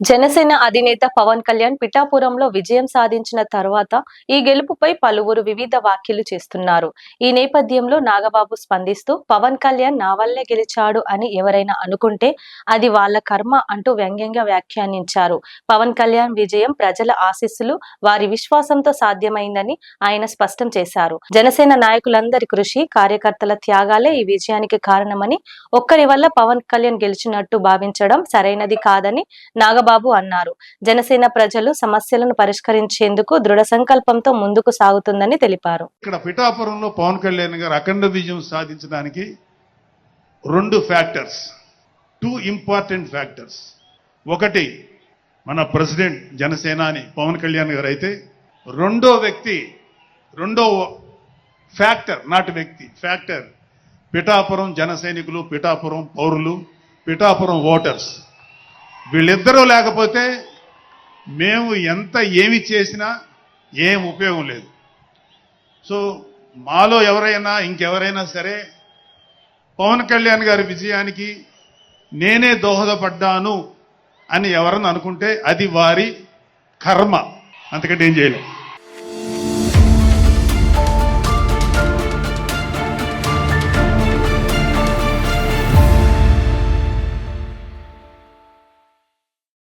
జనసేన అధినేత పవన్ కళ్యాణ్ పిఠాపురంలో విజయం సాధించిన తర్వాత ఈ గెలుపుపై పలువురు వివిధ వ్యాఖ్యలు చేస్తున్నారు. ఈ నేపథ్యంలో నాగబాబు స్పందిస్తూ పవన్ కళ్యాణ్ నా వల్లే గెలిచాడు అని ఎవరైనా అనుకుంటే అది వాళ్ళ కర్మ అంటూ వ్యంగ్యంగా వ్యాఖ్యానించారు. పవన్ కళ్యాణ్ విజయం ప్రజల ఆశీస్సులు వారి విశ్వాసంతో సాధ్యమైందని ఆయన స్పష్టం చేశారు. జనసేన నాయకులందరి కృషి కార్యకర్తల త్యాగాలే ఈ విజయానికి కారణమని ఒక్కరి వల్ల పవన్ కళ్యాణ్ గెలిచినట్టు భావించడం సరైనది కాదని చంద్రబాబు అన్నారు. జనసేన ప్రజలు సమస్యలను పరిష్కరించేందుకు దృఢ సంకల్పంతో ముందుకు సాగుతుందని తెలిపారు. ఇక్కడ పిఠాపురంలో పవన్ కళ్యాణ్ గారు అఖండ విజయం సాధించడానికి రెండు ఫ్యాక్టర్స్ టూ ఇంపార్టెంట్ ఫ్యాక్టర్స్. ఒకటి మన ప్రెసిడెంట్ జనసేనాని పవన్ కళ్యాణ్ గారు అయితే రెండో వ్యక్తి రెండో ఫ్యాక్టర్ నాటి వ్యక్తి ఫ్యాక్టర్ పిఠాపురం జన సైనికులు పిఠాపురం పౌరులు పిఠాపురం ఓటర్స్. వీళ్ళిద్దరూ లేకపోతే మేము ఎంత ఏమి చేసినా ఏం ఉపయోగం లేదు. సో మాలో ఎవరైనా ఇంకెవరైనా సరే పవన్ కళ్యాణ్ గారి విజయానికి నేనే దోహదపడ్డాను అని ఎవరన్నా అనుకుంటే అది వారి కర్మ. అంతకంటే ఏం చేయలేం.